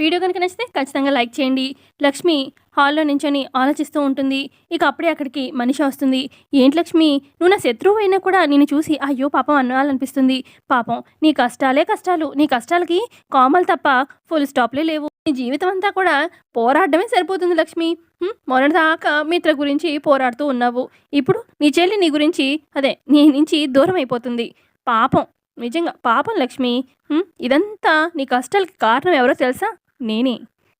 Video కనుక నచ్చితే ఖచ్చితంగా లైక్ చేయండి. లక్ష్మి హాల్లో నించొని ఆలోచిస్తూ ఉంటుంది. ఇక అప్పుడే అక్కడికి మనిషి వస్తుంది. ఏంటి లక్ష్మి? నువ్వు నా శత్రువు అయినా కూడా నేను చూసి అయ్యో పాపం అనాలనిపిస్తుంది. పాపం నీ కష్టాలే కష్టాలు. నీ కష్టాలకి కామలు తప్ప ఫుల్ స్టాప్లే లేవు. నీ జీవితం అంతా కూడా పోరాడమే సరిపోతుంది లక్ష్మి. హ్మ్, మొన్నటిదాకా మిత్ర గురించి పోరాడుతూ ఉన్నావు. ఇప్పుడు నీ చెల్లి నీ గురించి అదే నీ నుంచి దూరం అయిపోతుంది. పాపం. నిజంగా పాపం లక్ష్మి. ఇదంతా నీ కష్టాలకి కారణం ఎవరో తెలుసా? నేనే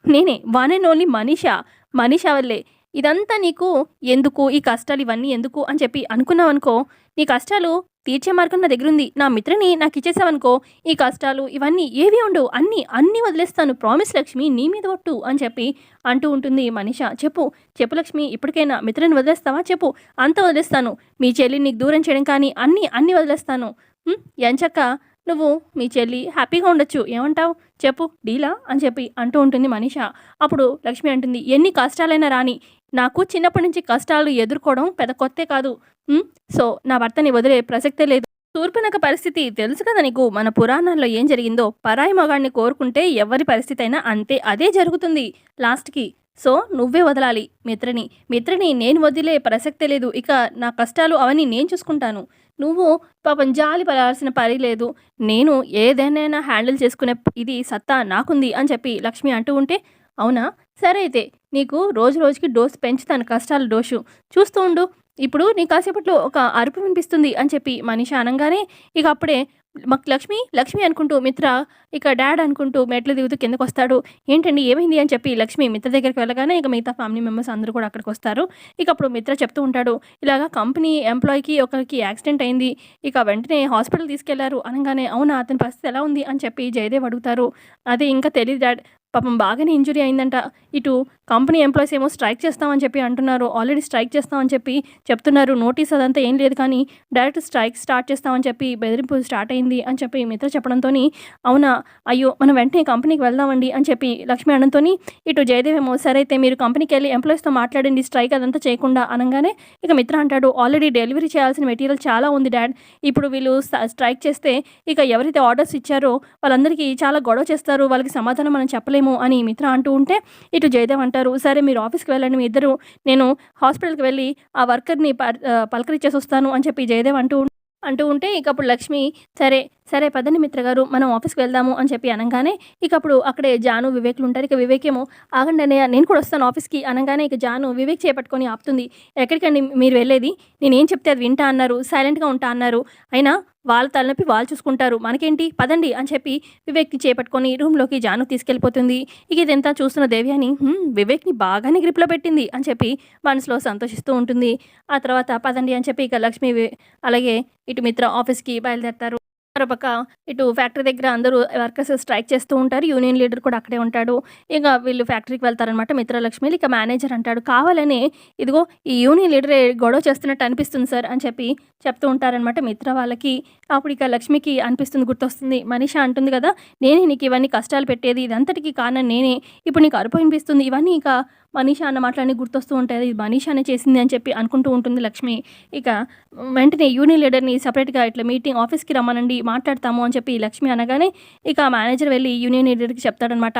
నేనే one and only Manisha Manisha వల్లే. ఇదంతా నీకు ఎందుకు ఈ కష్టాలు ఇవన్నీ ఎందుకు అని చెప్పి అనుకున్నావు అనుకో నీ కష్టాలు తీర్చే మార్గం నా దగ్గర ఉంది నా మిత్రని నాకు ఇచ్చేసావనుకో ఈ కష్టాలు ఇవన్నీ ఏవి ఉండవు. అన్నీ అన్నీ వదిలేస్తాను. ప్రామిస్ లక్ష్మి నీ మీద ఒట్టు అని చెప్పి అంటూ ఉంటుంది మనిష. చెప్పు చెప్పు లక్ష్మి ఇప్పటికైనా మిత్రని వదిలేస్తావా? చెప్పు అంత వదిలేస్తాను. మీ చెల్లిని నీకు దూరం చేయడం కానీ అన్నీ అన్నీ వదిలేస్తాను. ఎంచక్క నువ్వు మీ చెల్లి హ్యాపీగా ఉండొచ్చు. ఏమంటావు? చెప్పు. డీలా? అని చెప్పి అంటూ ఉంటుంది మనీష. అప్పుడు లక్ష్మి అంటుంది ఎన్ని కష్టాలైనా రాని నాకు చిన్నప్పటి నుంచి కష్టాలు ఎదుర్కోవడం పెద్ద కొత్తే కాదు. సో నా భర్తని వదిలే ప్రసక్తే లేదు. తూర్పునక పరిస్థితి తెలుసు కదా నీకు? మన పురాణాల్లో ఏం జరిగిందో పరాయి మగాడిని కోరుకుంటే ఎవరి పరిస్థితి అయినా అంతే అదే జరుగుతుంది లాస్ట్కి. సో నువ్వే వదలాలి మిత్రని. మిత్రని నేను వదిలే ప్రసక్తే లేదు. ఇక నా కష్టాలు అవన్నీ నేను చూసుకుంటాను. నువ్వు పాపం జాలి పడాల్సిన పని లేదు. నేను ఏదైనా హ్యాండిల్ చేసుకునే ఇది సత్తా నాకుంది అని చెప్పి లక్ష్మి అంటూ ఉంటే అవునా? సరే అయితే నీకు రోజు రోజుకి డోస్ పెంచుతాను కష్టాల డోసు. చూస్తూ ఉండు. ఇప్పుడు నీ కాసేపట్లో ఒక అరుపు వినిపిస్తుంది అని చెప్పి మనిషి అనగానే ఇక అప్పుడే మాకు లక్ష్మి లక్ష్మి అనుకుంటూ మిత్ర ఇక డాడ్ అనుకుంటూ మెట్లు దిగుతూ కిందకు వస్తాడు ఏంటండి ఏమైంది అని చెప్పి లక్ష్మి మిత్ర దగ్గరికి వెళ్ళగానే ఇక మిగతా ఫ్యామిలీ మెంబర్స్ అందరూ కూడా అక్కడికి వస్తారు ఇక అప్పుడు మిత్ర చెప్తూ ఉంటాడు ఇలాగా కంపెనీ ఎంప్లాయీకి ఒకరికి యాక్సిడెంట్ అయింది ఇక వెంటనే హాస్పిటల్ తీసుకెళ్ళారు. అనగానే అవునా అతని పరిస్థితి ఎలా ఉంది అని చెప్పి జయదేవ్ అడుగుతారు. అదే ఇంకా తెలియదు డాడ్ పాపం బాగానే ఇంజురీ అయిందంట. ఇటు కంపెనీ ఎంప్లాయీస్ ఏమో స్ట్రైక్ చేస్తామని చెప్పి అంటున్నారు. ఆల్రెడీ స్ట్రైక్ చేస్తామని చెప్పి చెప్తున్నారు. నోటీస్ అదంతా ఏం లేదు కానీ డైరెక్ట్ స్ట్రైక్ స్టార్ట్ చేస్తామని చెప్పి బెదిరింపు స్టార్ట్ అయింది అని చెప్పి మిత్ర చెప్పడంతో అవునా అయ్యో మనం వెంటనే కంపెనీకి వెళ్దామండి అని చెప్పి లక్ష్మి అనడంతో ఇటు జయదేవ్ ఏమో సరే అయితే మీరు కంపెనీకి వెళ్ళి ఎంప్లాయీస్తో మాట్లాడండి స్ట్రైక్ అదంతా చేయకుండా అనగానే ఇక మిత్ర అంటాడు ఆల్రెడీ డెలివరీ చేయాల్సిన మెటీరియల్ చాలా ఉంది డాడ్. ఇప్పుడు వీళ్ళు స్ట్రైక్ చేస్తే ఇక ఎవరైతే ఆర్డర్స్ ఇచ్చారో వాళ్ళందరికీ చాలా గొడవ చేస్తారు. వాళ్ళకి సమాధానం మనం చెప్పలేము. అని మిత్ర అంటూ ఉంటే ఇటు జయదేవ్ అంటారు సరే మీరు ఆఫీస్కి వెళ్ళండి మీ ఇద్దరు నేను హాస్పిటల్కి వెళ్ళి ఆ వర్కర్ని ప- పలకరించేసి వస్తాను అని చెప్పి జయదేవ్ అంటూ అంటూ ఉంటే ఇక అప్పుడు లక్ష్మి సరే సరే పదండి మిత్ర గారు మనం ఆఫీస్కి వెళ్దాము అని చెప్పి అనగానే ఇక అప్పుడు అక్కడే జాను వివేక్లు ఉంటారు. ఇక వివేకేమో ఆగండి అన్నయ్య నేను కూడా వస్తాను ఆఫీస్కి. అనగానే ఇక జాను వివేక్ చేపట్టుకొని ఆపుతుంది. ఎక్కడికండి మీరు వెళ్ళేది? నేనేం చెప్తే అది వింటా అన్నారు. సైలెంట్గా ఉంటా అన్నారు. అయినా వాళ్ళ తలనొప్పి వాళ్ళు చూసుకుంటారు. మనకేంటి? పదండి అని చెప్పి వివేక్ని చేపట్టుకొని రూమ్లోకి జాను తీసుకెళ్ళిపోతుంది. ఇక ఇదంతా చూస్తున్న దేవి అని వివేక్ని బాగానే గ్రిప్లో పెట్టింది అని చెప్పి మనసులో సంతోషిస్తూ ఉంటుంది. ఆ తర్వాత పదండి అని చెప్పి ఇక లక్ష్మి అలాగే ఇటు మిత్ర ఆఫీస్కి బయలుదేరతారు. మరోపక్క ఇటు ఫ్యాక్టరీ దగ్గర అందరూ వర్కర్స్ స్ట్రైక్ చేస్తూ ఉంటారు. యూనియన్ లీడర్ కూడా అక్కడే ఉంటాడు. ఇక వీళ్ళు ఫ్యాక్టరీకి వెళ్తారనమాట మిత్రలక్ష్మి. ఇక మేనేజర్ అంటాడు కావాలని ఇదిగో ఈ యూనియన్ లీడర్ గొడవ చేస్తున్నట్టు అనిపిస్తుంది సార్ అని చెప్పి చెప్తూ ఉంటారనమాట మిత్ర వాళ్ళకి. అప్పుడు ఇక లక్ష్మికి అనిపిస్తుంది గుర్తొస్తుంది. మనిష అంటుంది కదా నేనే నీకు ఇవన్నీ కష్టాలు పెట్టేది. ఇదంతటికి కారణం నేనే. ఇప్పుడు నీకు అరుపు ఇవన్నీ ఇక మనీషా అన్న మాటలన్నీ గుర్తొస్తూ ఉంటాయి ఇది మనీషానే చేసింది అని చెప్పి అనుకుంటూ ఉంటుంది లక్ష్మి. ఇక వెంటనే యూనియన్ లీడర్ని సపరేట్గా ఇట్లా మీటింగ్ ఆఫీస్కి రమ్మనండి మాట్లాడతాము అని చెప్పి లక్ష్మి అనగానే ఇక మేనేజర్ వెళ్ళి యూనియన్ లీడర్కి చెప్తాడనమాట.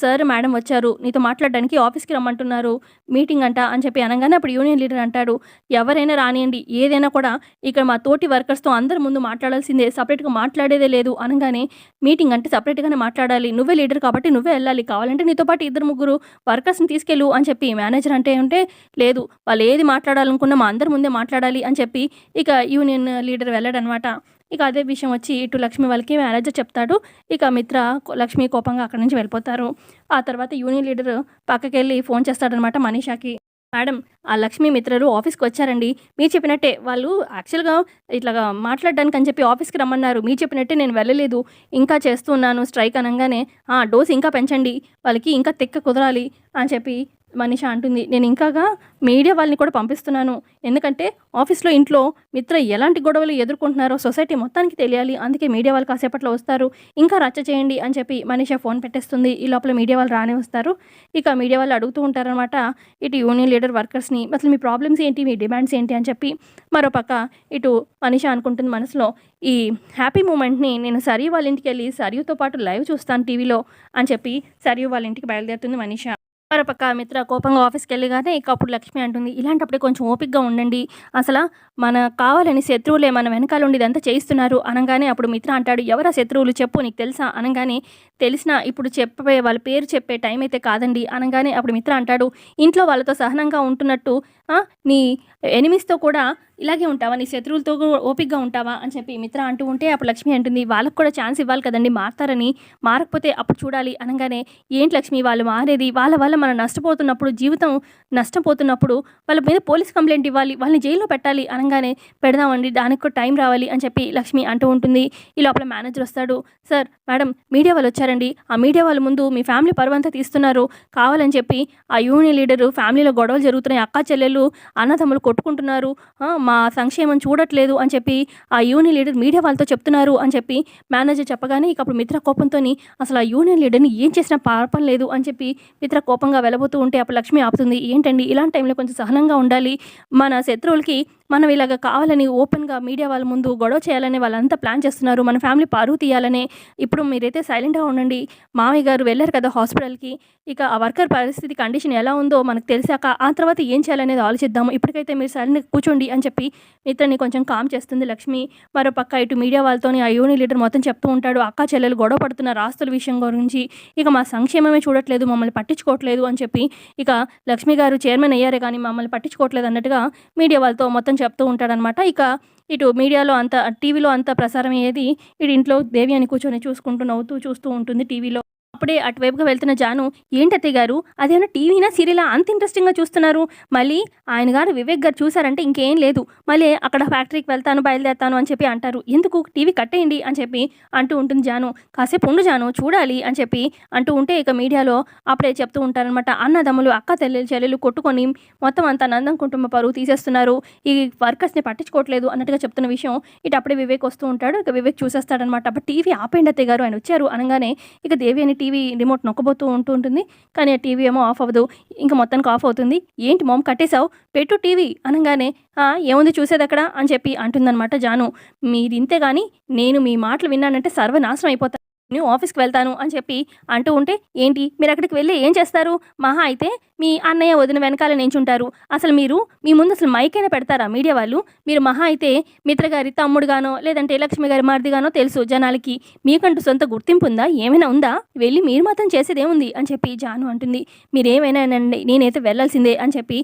సార్ మేడం వచ్చారు. నీతో మాట్లాడడానికి ఆఫీస్కి రమ్మంటున్నారు. మీటింగ్ అంట అని చెప్పి అనగానే అప్పుడు యూనియన్ లీడర్ అంటాడు ఎవరైనా రానియండి. ఏదైనా కూడా ఇక్కడ మా తోటి వర్కర్స్తో అందరి ముందు మాట్లాడాల్సిందే. సపరేట్గా మాట్లాడేదే లేదు. అనగానే మీటింగ్ అంటే సపరేట్గానే మాట్లాడాలి. నువ్వే లీడర్ కాబట్టి నువ్వే వెళ్ళాలి. కావాలంటే నీతో పాటు ఇద్దరు ముగ్గురు వర్కర్స్ని తీసుకెళ్ళు అని చెప్పి మేనేజర్ అంటే ఉంటే లేదు వాళ్ళు ఏది మాట్లాడాలనుకున్నా మా అందరి ముందే మాట్లాడాలి అని చెప్పి ఇక యూనియన్ లీడర్ వెళ్ళాడనమాట. ఇక అదే విషయం వచ్చి ఇటు లక్ష్మి వాళ్ళకి మేనేజర్ చెప్తాడు. ఇక మిత్ర లక్ష్మి కోపంగా అక్కడి నుంచి వెళ్ళిపోతారు. ఆ తర్వాత యూనియన్ లీడర్ పక్కకి వెళ్ళి ఫోన్ చేస్తాడనమాట మనీషాకి. మేడం ఆ లక్ష్మి మిత్రులు ఆఫీస్కి వచ్చారండి. మీరు చెప్పినట్టే వాళ్ళు యాక్చువల్గా ఇట్లాగా మాట్లాడడానికి అని చెప్పి ఆఫీస్కి రమ్మన్నారు. మీరు చెప్పినట్టే నేను వెళ్ళలేదు. ఇంకా చేస్తున్నాను స్ట్రైక్ అనగానే "ఆ, డోస్ ఇంకా పెంచండి. వాళ్ళకి ఇంకా తెక్క కుదరాలి అని చెప్పి మనీష అంటుంది నేను ఇంకాగా మీడియా వాళ్ళని కూడా పంపిస్తున్నాను. ఎందుకంటే ఆఫీస్లో ఇంట్లో మిత్ర ఎలాంటి గొడవలు ఎదుర్కొంటున్నారో సొసైటీ మొత్తానికి తెలియాలి. అందుకే మీడియా వాళ్ళు కాసేపట్లో వస్తారు. ఇంకా రచ్చ చేయండి అని చెప్పి మనీష ఫోన్ పెట్టేస్తుంది. ఈ లోపల మీడియా వాళ్ళు రానే వస్తారు. ఇక మీడియా వాళ్ళు అడుగుతూ ఉంటారనమాట ఇటు యూనియన్ లీడర్ వర్కర్స్ని అసలు మీ ప్రాబ్లమ్స్ ఏంటి మీ డిమాండ్స్ ఏంటి అని చెప్పి మరోపక్క ఇటు మనీష అనుకుంటుంది మనసులో ఈ హ్యాపీ మూమెంట్ని నేను సరియు వాళ్ళ ఇంటికి వెళ్ళి సరియుతో పాటు లైవ్ చూస్తాను టీవీలో అని చెప్పి సరియు వాళ్ళ ఇంటికి బయలుదేరుతుంది మనీష. మరోపక్క మిత్ర కోపంగా ఆఫీస్కి వెళ్ళగానే ఇక అప్పుడు లక్ష్మి అంటుంది ఇలాంటప్పుడే కొంచెం ఓపిక్గా ఉండండి. అసలు మన కావాలని శత్రువులే మన వెనకాల ఉండి ఇదంతా చేయిస్తున్నారు. అనగానే అప్పుడు మిత్ర అంటాడు ఎవరా శత్రువులు చెప్పు నీకు తెలుసా? అనగానే తెలిసినా ఇప్పుడు చెప్పే వాళ్ళ పేరు చెప్పే టైం అయితే కాదండి. అనగానే అప్పుడు మిత్ర అంటాడు ఇంట్లో వాళ్ళతో సహనంగా ఉంటున్నట్టు నీ ఎనిమిస్తో కూడా ఇలాగే ఉంటావా? నీ శత్రువులతో కూడా ఓపిక్గా ఉంటావా? అని చెప్పి మిత్ర అంటూ ఉంటే అప్పుడు లక్ష్మి అంటుంది వాళ్ళకు కూడా ఛాన్స్ ఇవ్వాలి కదండి మారతారని. మారకపోతే అప్పుడు చూడాలి. అనగానే ఏంటి లక్ష్మి? వాళ్ళు మారేది? వాళ్ళ వల్ల మనం నష్టపోతున్నప్పుడు జీవితం నష్టపోతున్నప్పుడు వాళ్ళ మీద పోలీస్ కంప్లైంట్ ఇవ్వాలి వాళ్ళని జైల్లో పెట్టాలి అనగానే పెడదామండి దానికి కూడా టైం రావాలి అని చెప్పి లక్ష్మి అంటూ ఉంటుంది. ఈ లోపల మేనేజర్ వస్తాడు సార్ మేడం మీడియా వాళ్ళు వచ్చారండి. ఆ మీడియా వాళ్ళ ముందు మీ ఫ్యామిలీ పరువంతా తీస్తున్నారు. కావాలని చెప్పి ఆ యూనియన్ లీడరు ఫ్యామిలీలో గొడవలు జరుగుతున్నాయి అక్క చెల్లెళ్ళు అన్నదమ్ములు కొట్టుకుంటున్నారు. మా సంక్షేమం చూడట్లేదు అని చెప్పి ఆ యూనియన్ లీడర్ మీడియా వాళ్ళతో చెప్తున్నారు అని చెప్పి మేనేజర్ చెప్పగానే ఇక అప్పుడు మిత్ర కోపంతో అసలు ఆ యూనియన్ లీడర్ని ఏం చేసినా పాపం లేదు అని చెప్పి మిత్ర కోపంగా వెళ్ళబోతూ ఉంటే అప్పుడు లక్ష్మి ఆపుతుంది. ఏంటండి? ఇలాంటి టైంలో కొంచెం సహనంగా ఉండాలి. మన శత్రువులకి మనం ఇలాగ కావాలని ఓపెన్గా మీడియా వాళ్ళ ముందు గొడవ చేయాలని వాళ్ళంతా ప్లాన్ చేస్తున్నారు. మన ఫ్యామిలీ పరువు తీయాలని ఇప్పుడు మీరైతే సైలెంట్గా ఉండండి. మామయ్య గారు వెళ్ళారు కదా హాస్పిటల్కి. ఇక ఆ వర్కర్ పరిస్థితి కండిషన్ ఎలా ఉందో మనకు తెలిసాక ఆ తర్వాత ఏం చేయాలనేది ఆలోచిద్దాము. ఇప్పటికైతే మీరు సైలెంట్గా కూర్చోండి అని చెప్పి మిత్రని కొంచెం కామ్ చేస్తుంది లక్ష్మి. మరో పక్క ఇటు మీడియా వాళ్ళతోని ఆ యూని లీడర్ మొత్తం చెప్తూ ఉంటాడు. అక్క చెల్లెలు గొడవ పడుతున్న రాస్తుల విషయం గురించి. ఇక మా సంక్షేమమే చూడట్లేదు మమ్మల్ని పట్టించుకోవట్లేదు అని చెప్పి ఇక లక్ష్మి గారు చైర్మన్ అయ్యారే కానీ మమ్మల్ని పట్టించుకోవట్లేదు అన్నట్టుగా మీడియా వాళ్ళతో మొత్తం చెప్తూ ఉంటాడనమాట. ఇక ఇటు మీడియాలో అంత టీవీలో అంత ప్రసారం అయ్యేది ఇటు ఇంట్లో దేవి అని కూర్చొని చూసుకుంటూ నవ్వుతూ చూస్తూ ఉంటుంది టీవీలో. అప్పుడే అటువైపుగా వెళ్తున్న జాను ఏంటత్తయ్య గారు? అదేమైనా టీవీనా సీరియలా? అంత ఇంట్రెస్టింగ్గా చూస్తున్నారు. మళ్ళీ ఆయన గారు వివేక్ గారు చూసారంటే ఇంకేం లేదు. మళ్ళీ అక్కడ ఫ్యాక్టరీకి వెళ్తాను బయలుదేరుతాను అని చెప్పి అంటారు. ఎందుకు? టీవీ కట్టేయండి అని చెప్పి అంటూ ఉంటుంది జాను. కాసేపు ఉండు జాను చూడాలి అని చెప్పి అంటూ ఉంటే ఇక మీడియాలో అప్పుడే చెప్తూ ఉంటారనమాట అన్నదమ్ములు అక్క చెల్లెలు చెల్లెలు కొట్టుకొని మొత్తం అంత నందం కుటుంబ పరువు తీసేస్తున్నారు. ఈ వర్కర్స్ని పట్టించుకోవట్లేదు అన్నట్టుగా చెప్తున్న విషయం ఇటు అప్పుడే వివేక్ వస్తూ ఉంటాడు. ఇక వివేక్ చూసేస్తాడనమాట అప్పుడు టీవీ ఆపేయండి అత్తయ్య గారు ఆయన వచ్చారు అనగానే ఇక దేవి అని టీవీ రిమోట్ నొక్కబోతూ ఉంటూ ఉంటుంది. కానీ ఆ టీవీ ఏమో ఆఫ్ అవ్వదు. ఇంకా మొత్తానికి ఆఫ్ అవుతుంది. ఏంటి మామ్ కట్టేశావు? పెట్టు టీవీ అనగానే ఏముంది చూసేది అక్కడ? అని చెప్పి అంటుందన్నమాట జాను. మీరింతే కానీ నేను మీ మాటలు విన్నానంటే సర్వనాశనం అయిపోతాను నేను ఆఫీస్కి వెళ్తాను అని చెప్పి అంటూ ఉంటే ఏంటి? మీరు అక్కడికి వెళ్ళి ఏం చేస్తారు? మహా అయితే మీ అన్నయ్య వదిన వెనకాల నించుంటారు. అసలు మీరు మీ ముందు అసలు మైకైనా పెడతారా మీడియా వాళ్ళు? మీరు మహా అయితే మిత్రగారి తమ్ముడుగానో లేదంటే లక్ష్మి గారి మారుదిగానో తెలుసు జనాలకి. మీకంటూ సొంత గుర్తింపు ఉందా? ఏమైనా ఉందా? వెళ్ళి మీరు మాత్రం చేసేదేముంది? అని చెప్పి జాను అంటుంది. మీరేమైనా అనండి నేనైతే వెళ్ళాల్సిందే అని చెప్పి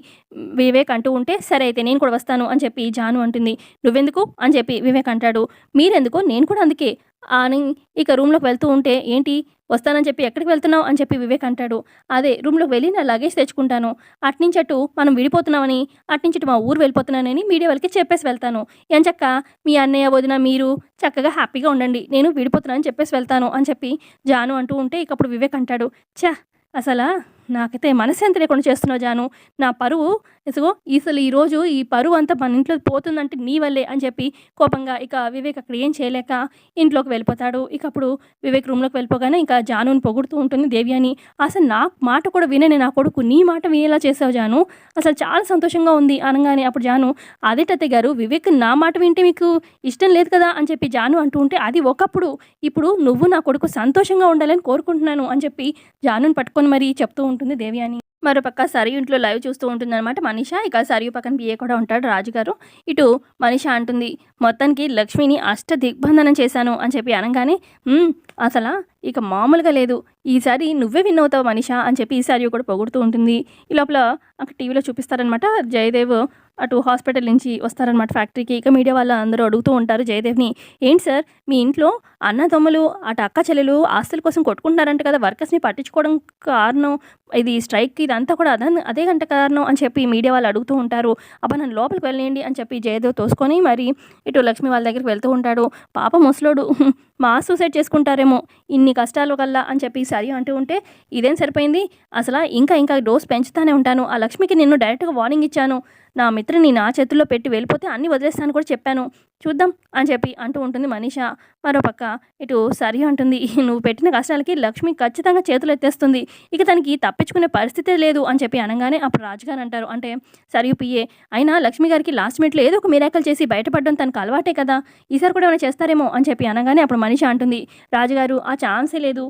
వివేక్ అంటూ ఉంటే సరే అయితే నేను కూడా వస్తాను అని చెప్పి జాను అంటుంది. నువ్వెందుకు? అని చెప్పి వివేక్ అంటాడు. మీరెందుకో? నేను కూడా అందుకే. అని ఇక రూమ్లోకి వెళ్తూ ఉంటే ఏంటి? వస్తానని చెప్పి ఎక్కడికి వెళ్తున్నావు అని చెప్పి వివేక్ అంటాడు. అదే రూమ్లోకి వెళ్ళి నా లగేజ్ తెచ్చుకుంటాను. అట్నుంచి అటు మనం విడిపోతున్నామని అట్నుంచి మా ఊరు వెళ్ళిపోతున్నానని మీడియా వాళ్ళకి చెప్పేసి వెళ్తాను. ఎంచక్క మీ అన్నయ్య వదిన మీరు చక్కగా హ్యాపీగా ఉండండి. నేను విడిపోతున్నానని చెప్పేసి వెళ్తాను అని చెప్పి జాను అంటూ ఉంటే ఇకప్పుడు వివేక్ అంటాడు. ఛా అసలా నాకైతే మనశ్శాంతి లేకుండా చేస్తున్నావు జాను. నా పరువు ఇసుగో అసలు ఈరోజు ఈ పరువు అంతా మన ఇంట్లో పోతుందంటే నీ వల్లే అని చెప్పి కోపంగా ఇక వివేక్ అక్కడ ఏం చేయలేక ఇంట్లోకి వెళ్ళిపోతాడు. ఇక అప్పుడు వివేక్ రూమ్లోకి వెళ్ళిపోగానే ఇంకా జానుని పొగుడుతూ ఉంటుంది దేవి అని. అసలు నా మాట కూడా వినని నా కొడుకు నీ మాట వినేలా చేసావు జాను? అసలు చాలా సంతోషంగా ఉంది అనగానే అప్పుడు జాను అదే తత్తయ్య గారు వివేక్ నా మాట వింటే మీకు ఇష్టం లేదు కదా? అని చెప్పి జాను అంటూ ఉంటే అది ఒకప్పుడు ఇప్పుడు నువ్వు నా కొడుకు సంతోషంగా ఉండాలని కోరుకుంటున్నాను అని చెప్పి జానుని పట్టుకొని మరీ చెప్తూ ఉంటుంది. దేవ్యాని మరోపక్క సరియు ఇంట్లో లైవ్ చూస్తూ ఉంటుందన్నమాట మనిష. ఇక సరియు పక్కన బిఏ కూడా ఉంటాడు రాజుగారు. ఇటు మనిష అంటుంది మొత్తానికి లక్ష్మిని అష్ట దిగ్బంధనం చేశాను అని చెప్పి అనగానే అసలా ఇక మామూలుగా లేదు. ఈసారి నువ్వే విన్ అవుతావు మనిషా అని చెప్పి ఈసారి కూడా పొగుడుతూ ఉంటుంది. ఈ లోపల అక్కడ టీవీలో చూపిస్తారనమాట జయదేవ్ అటు హాస్పిటల్ నుంచి వస్తారనమాట ఫ్యాక్టరీకి. ఇక మీడియా వాళ్ళు అందరూ అడుగుతూ ఉంటారు జయదేవ్ని ఏంటి సార్ మీ ఇంట్లో అన్నదమ్ములు అటు అక్క చెల్లెలు ఆస్తుల కోసం కొట్టుకుంటున్నారంట కదా వర్కర్స్ని పట్టించుకోవడం కారణం ఇది స్ట్రైక్ ఇదంతా కూడా అదే అదే గంట కారణం అని చెప్పి మీడియా వాళ్ళు అడుగుతూ ఉంటారు. అబ్బా నన్ను లోపలికి వెళ్ళండి అని చెప్పి జయదేవ్ తోసుకొని మరి ఇటు లక్ష్మి వాళ్ళ దగ్గరికి వెళ్తూ ఉంటాడు. పాప ముసలోడు మా సూసైడ్ చేసుకుంటారేమో ఇన్ని కష్టాలు కల్లా అని చెప్పి సరి అంటూ ఉంటే ఇదేం సరిపోయింది? అసలు ఇంకా ఇంకా డోస్ పెంచుతానే ఉంటాను. ఆ లక్ష్మికి నిన్ను డైరెక్ట్గా వార్నింగ్ ఇచ్చాను. నా మిత్రుని నా చేతుల్లో పెట్టి వెళ్ళిపోతే అన్ని వదిలేస్తాను కూడా చెప్పాను. చూద్దాం అని చెప్పి అంటూ ఉంటుంది మనీష. మరోపక్క ఇటు సరి అంటుంది నువ్వు పెట్టిన కష్టాలకి లక్ష్మి ఖచ్చితంగా చేతులు ఎత్తేస్తుంది. ఇక తనకి తప్పించుకునే పరిస్థితే లేదు అని చెప్పి అనగానే అప్పుడు రాజుగారు అంటారు. అంటే సరియు పియ్యే అయినా లక్ష్మి గారికి లాస్ట్ మినిట్లో ఏదో ఒక మిరాకల్ చేసి బయటపడడం తనకు అలవాటే కదా. ఈసారి కూడా ఏమైనా చేస్తారేమో అని చెప్పి అనగానే అప్పుడు మనిషి అంటుంది. రాజుగారు ఆ ఛాన్సే లేదు.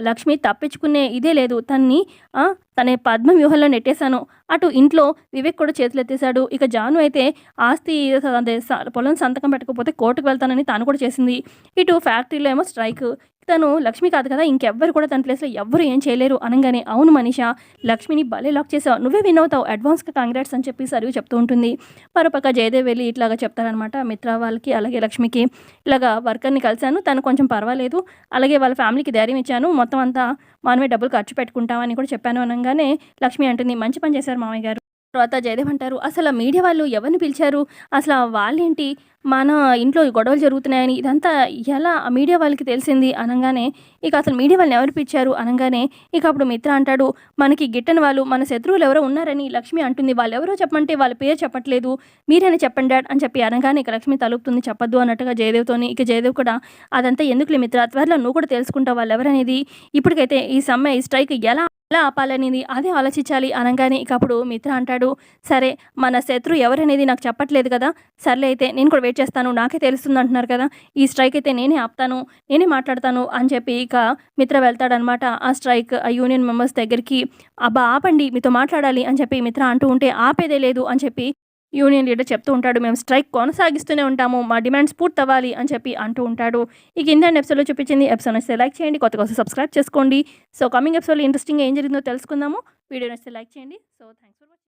లక్ష్మి తప్పించుకునే ఇదే లేదు. తన్ని ఆ, తన పద్మ వ్యూహంలో నెట్టేశాను. అటు ఇంట్లో వివేక్ కూడా చేతులు ఎత్తేశాడు. ఇక జాను అయితే ఆస్తి అదే పొలం సంతకం పెట్టకపోతే కోర్టుకు వెళ్తానని తాను కూడా చేసింది. ఇటు ఫ్యాక్టరీలో ఏమో స్ట్రైక్. తను లక్ష్మి కాదు కదా ఇంకెవ్వరు కూడా తన ప్లేస్లో ఎవ్వరు ఏం చేయలేరు అనగానే అవును మనిష లక్ష్మిని భలే లాక్ చేసావు నువ్వే విన్ అవుతావు అడ్వాన్స్గా కాంగ్రాట్స్ అని చెప్పి సరివి చెప్తూ ఉంటుంది. మరోపక్క జయదేవ్ వెళ్ళి ఇట్లాగా చెప్తారనమాట మిత్ర వాళ్ళకి అలాగే లక్ష్మికి. ఇలాగా వర్కర్ని కలిశాను తను కొంచెం పర్వాలేదు. అలాగే వాళ్ళ ఫ్యామిలీకి ధైర్యం ఇచ్చాను మొత్తం అంతా మనమే డబ్బులు ఖర్చు పెట్టుకుంటామని కూడా చెప్పాను అనగానే లక్ష్మి అంటుంది మంచి పని చేశారు మామయ్య గారు. తర్వాత జయదేవ్ అంటారు. అసలు ఆ మీడియా వాళ్ళు ఎవరిని పిలిచారు? అసలు వాళ్ళేంటి? మన ఇంట్లో గొడవలు జరుగుతున్నాయని ఇదంతా ఎలా ఆ మీడియా వాళ్ళకి తెలిసింది అనగానే ఇక అసలు మీడియా వాళ్ళని ఎవరు పిలిచారు అనగానే ఇక అప్పుడు మిత్ర అంటాడు మనకి గిట్టని వాళ్ళు మన శత్రువులు ఎవరో ఉన్నారని లక్ష్మి అంటుంది. వాళ్ళు ఎవరో చెప్పమంటే వాళ్ళ పేరు చెప్పట్లేదు. మీరైనా చెప్పండి డాడ్ అని చెప్పి అనగానే ఇక లక్ష్మి తలుపుతుంది. చెప్పద్దు అన్నట్టుగా జయదేవ్తోని. ఇక జయదేవ్ కూడా అదంతా ఎందుకులే మిత్ర? త్వరలో నువ్వు కూడా తెలుసుకుంటావు వాళ్ళు ఎవరనేది ఇప్పటికైతే ఈ సమ్మె ఈ స్ట్రైక్ ఎలా ఎలా ఆపాలనేది అదే ఆలోచించాలి అనగానే ఇక అప్పుడు మిత్ర అంటాడు సరే మన శత్రు ఎవరనేది నాకు చెప్పట్లేదు కదా సర్లే అయితే నేను కూడా వెయిట్ చేస్తాను నాకే తెలుస్తుంది అంటున్నారు కదా ఈ స్ట్రైక్ అయితే నేనే ఆపుతాను నేనే మాట్లాడతాను అని చెప్పి ఇక మిత్ర వెళ్తాడనమాట. ఆ స్ట్రైక్ ఆ యూనియన్ మెంబర్స్ దగ్గరికి అబ్బా ఆపండి మీతో మాట్లాడాలి అని చెప్పి మిత్ర అంటూ ఉంటే ఆపేదే లేదు అని చెప్పి యూనియన్ లీడర్ చెప్తూ ఉంటాడు మేము స్ట్రైక్ కొనసాగిస్తూనే ఉంటాము మా డిమాండ్స్ పూర్తి అవ్వాలి అని చెప్పి అంటూ ఉంటాడు. ఈ కింద ఎపిసోడ్లో చూపించింది ఎపిసోడ్ నచ్చితే లైక్ చేయండి కొత్త కోసం సబ్స్క్రైబ్ చేసుకోండి. సో కమింగ్ ఎపిసోడ్లో ఇంట్రెస్టింగ్ ఏం జరిగిందో తెలుసుకుందాము. వీడియో నచ్చితే లైక్ చేయండి. So thanks